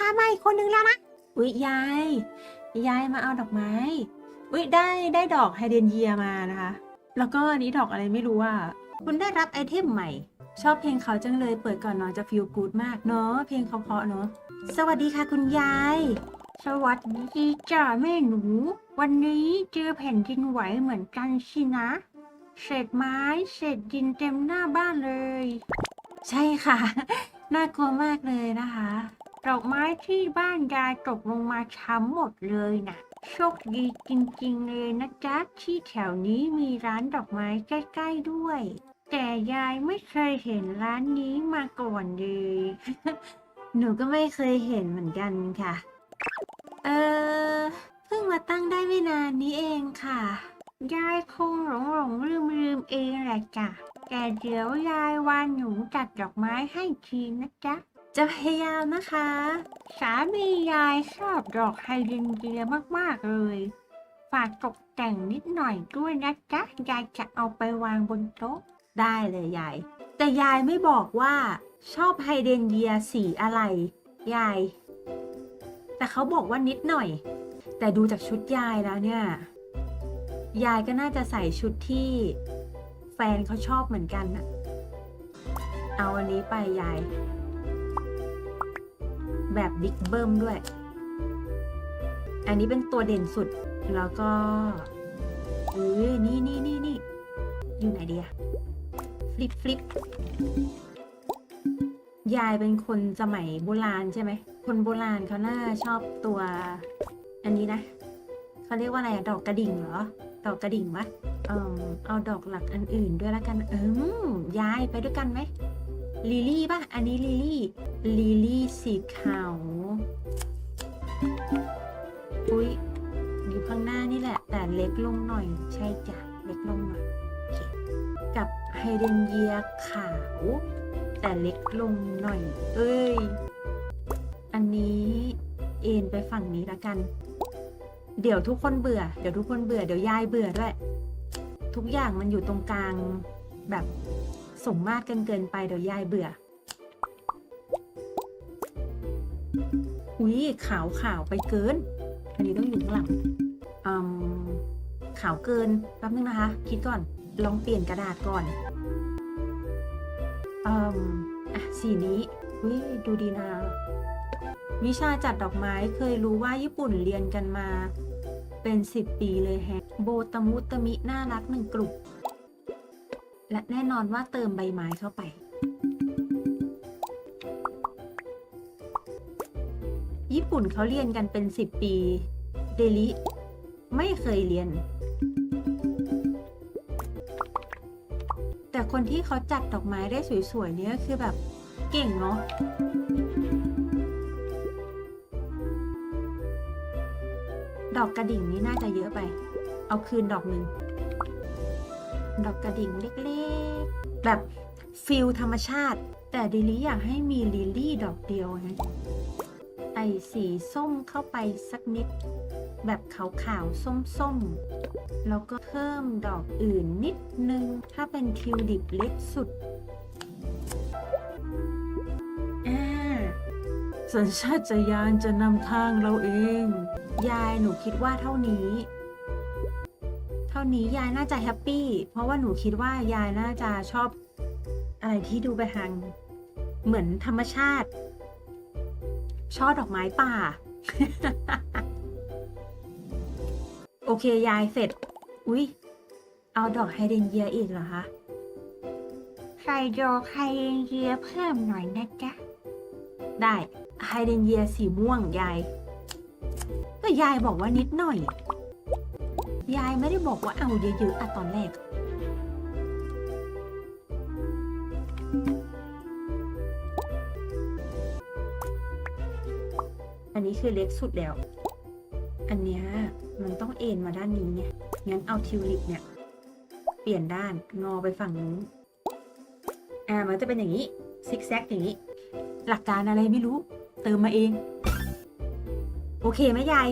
ค้ามาอีกคนนึงแล้วนะ อุ๊ยยาย ยายมาเอาดอกไม้ อุ๊ยได้ได้ดอกไฮเดรนเยียมานะคะ แล้วก็อันนี้ดอกอะไรไม่รู้อะคุณได้รับไอเทมใหม่ ชอบเพลงเขาจังเลยเปิดก่อนนอนจะฟีลกูดมากเนาะ เพลงเขาเพราะเนาะ สวัสดีค่ะคุณยาย สวัสดีจ้าแม่หนู วันนี้เจอแผ่นดินไหวเหมือนกันสินะ เศษไม้เศษดินเต็มหน้าบ้านเลย ใช่ค่ะ น่ากลัวมากเลยนะคะ ดอกไม้ที่บ้านยายตกลงมาช้ำหมดเลยนะโชคดีจริงๆเลยนะจ๊ะ ที่แถวนี้มีร้านดอกไม้ใกล้ๆด้วย แต่ยายไม่เคยเห็นร้านนี้มาก่อนเลย หนูก็ไม่เคยเห็นเหมือนกันค่ะ เออเพิ่งมาตั้งได้ไม่นานนี้เองค่ะ ยายคงหลงหลงลืมลืมเองแหละจ้ะ แต่เดี๋ยวยายวานหนูจัดดอกไม้ให้ทีนะจ๊ะ จะพยายามนะคะ สามียายชอบดอกไฮเดรนเยียมากๆเลย ฝากตกแต่งนิดหน่อยด้วยนะจ๊ะ ยายจะเอาไปวางบนโต๊ะ ได้เลยยาย แต่ยายไม่บอกว่าชอบไฮเดรนเยียสีอะไร ยาย แต่เขาบอกว่านิดหน่อย แต่ดูจากชุดยายแล้วเนี่ย ยายก็น่าจะใส่ชุดที่แฟนเขาชอบเหมือนกันนะเอาอันนี้ไปยาย แบบบิ๊กเบิ้มด้วย อันนี้เป็นตัวเด่นสุด แล้วก็เออนี่นี่นี่นี่อยู่ไหนดีอะฟลิปฟลิปยายเป็นคนสมัยโบราณใช่ไหม คนโบราณเขาน่าชอบตัว อันนี้นะ เขาเรียกว่าอะไรอะดอกกระดิ่งเหรอ ดอกกระดิ่งวะเออเอาดอกหลักอันอื่นด้วยแล้วกัน เออยายไปด้วยกันไหม ลิลี่ป่ะ อันนี้ลิลี่ ลิลี่สีขาว อุ๊ยอยู่ข้างหน้านี่แหละ แต่เล็กลงหน่อย ใช่จ้ะ เล็กลงหน่อย กับไฮเดรนเยียขาว แต่เล็กลงหน่อย เอ้ย อันนี้เอ็นไปฝั่งนี้ละกัน เดี๋ยวทุกคนเบื่อ เดี๋ยวทุกคนเบื่อ เดี๋ยวยายเบื่อด้วย ทุกอย่างมันอยู่ตรงกลางแบบ สมมาตรกันเกินไปเดี๋ยวยายเบื่อ อุ้ยขาวขาวไปเกิน อันนี้ต้องอยู่ข้างหลังอืมขาวเกินแป๊บนึงนะคะ คิดก่อนลองเปลี่ยนกระดาษก่อนอืมอะสีนี้อุ้ยดูดีนะวิชาจัดดอกไม้เคยรู้ว่าญี่ปุ่นเรียนกันมา เป็นสิบปีเลยแฮะ โบตมุตมิน่ารักหนึ่งกลุ่ม และแน่นอนว่าเติมใบไม้เข้าไป ญี่ปุ่นเขาเรียนกันเป็นสิบปี เดลิ ไม่เคยเรียน แต่คนที่เขาจัดดอกไม้ได้สวยๆเนี่ยคือแบบเก่งเนาะดอกกระดิ่งนี้น่าจะเยอะไป เอาคืนดอกหนึ่ง ดอกกระดิ่งเล็กๆ แบบฟิลธรรมชาติ แต่ดิลิอยากให้มีลิลลี่ดอกเดียวนะไอสีส้มเข้าไปสักนิด แบบขาวๆ ส้มๆ แล้วก็เพิ่มดอกอื่นนิดนึง ถ้าเป็นทิวลิปเล็กสุดอ่าสัญชาตญาณจะนำทางเราเอง ยายหนูคิดว่าเท่านี้ เท่านี้ยายน่าจะแฮปปี้ เพราะว่าหนูคิดว่ายายน่าจะชอบอะไรที่ดูไปทาง เหมือนธรรมชาติชอบดอกไม้ป่า โอเค ยายเสร็จ อุ๊ย เอาดอกไฮเดรนเยียอีกเหรอคะ ใส่ดอกไฮเดรนเยียเพิ่มหน่อยนะจ๊ะ ได้ไฮเดรนเยียสีม่วงยาย ก็ยายบอกว่านิดหน่อย ยายไม่ได้บอกว่าเอาเยอะๆอะตอนแรก อันนี้คือเล็กสุดแล้ว อันเนี้ยมันต้องเอ็นมาด้านนี้ไง งั้นเอาทิวลิปเนี่ย เปลี่ยนด้านงอไปฝั่งนู้น อ่า มันจะเป็นอย่างนี้ ซิกแซกอย่างนี้ หลักการอะไรไม่รู้ เติมมาเอง โอเคไหมยาย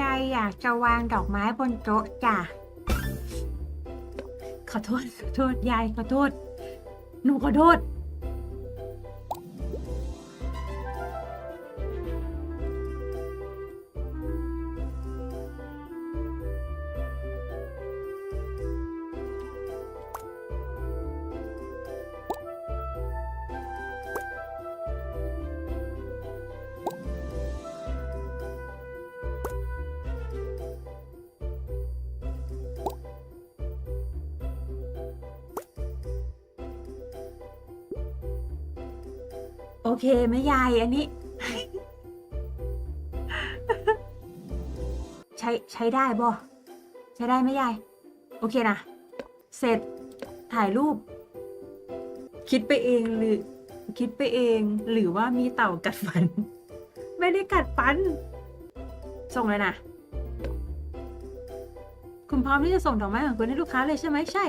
ยายอยากจะวางดอกไม้บนโต๊ะจ้ะ ขอโทษ ขอโทษ ยายขอโทษ หนูขอโทษ โอเคไหมยายอันนี้ ใช้ใช้ได้บ่ใช้ได้ไหมยาย โอเคนะ เสร็จถ่ายรูป คิดไปเองหรือ คิดไปเองหรือว่ามีเต่ากัดฟัน ไม่ได้กัดฟัน ส่งเลยนะคุณพร้อมที่จะส่งดอกไม้ของคุณให้ลูกค้าเลยใช่ไหมใช่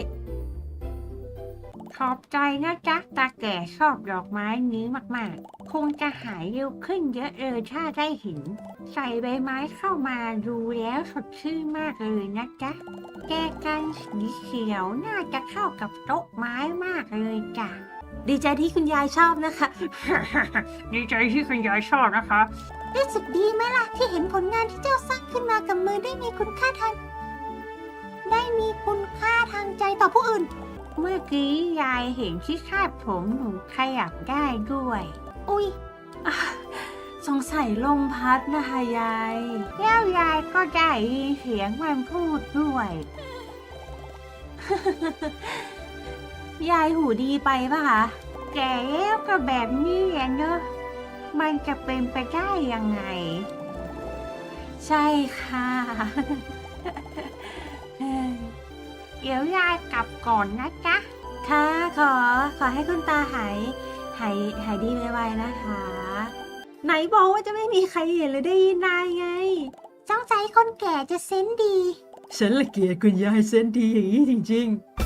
ขอบใจนะจ๊ะตาแก่ชอบดอกไม้นี้มากๆ คงจะหายเร็วขึ้นเยอะเลยถ้าได้เห็น ใส่ใบไม้เข้ามาดูแล้วสดชื่นมากเลยนะจ๊ะแกกันสีเขียวน่าจะเข้ากับโต๊ะไม้มากเลยจ้ะดีใจที่คุณยายชอบนะคะ ดีใจที่คุณยายชอบนะคะรู้สึกดีไหมล่ะ ที่เห็นผลงานที่เจ้าสร้างขึ้นมากับมือได้มีคุณค่าทางได้มีคุณค่าทางใจต่อผู้อื่น เมื่อกี้ยายเห็นที่คาดผมหนูขยับได้ด้วย อุ้ยสงสัยลมพัดนะคะยาย แล้วยายก็ได้ยินเสียงมันพูดด้วย ยายหูดีไปปะคะ แก่แล้วก็แบบนี้แหละเนอะมันจะเป็นไปได้ยังไง ใช่ค่ะ เดี๋ยวยายกลับก่อนนะจ๊ะ ค่ะขอขอให้คุณตาหายหายหายดีไวๆนะคะ ไหนบอกว่าจะไม่มีใครเห็นเลยได้ยินนายไงจ้องใจคนแก่จะเซนส์ดี ฉันละเกียดคุณยายเส้นดีอย่างนี้จริงๆ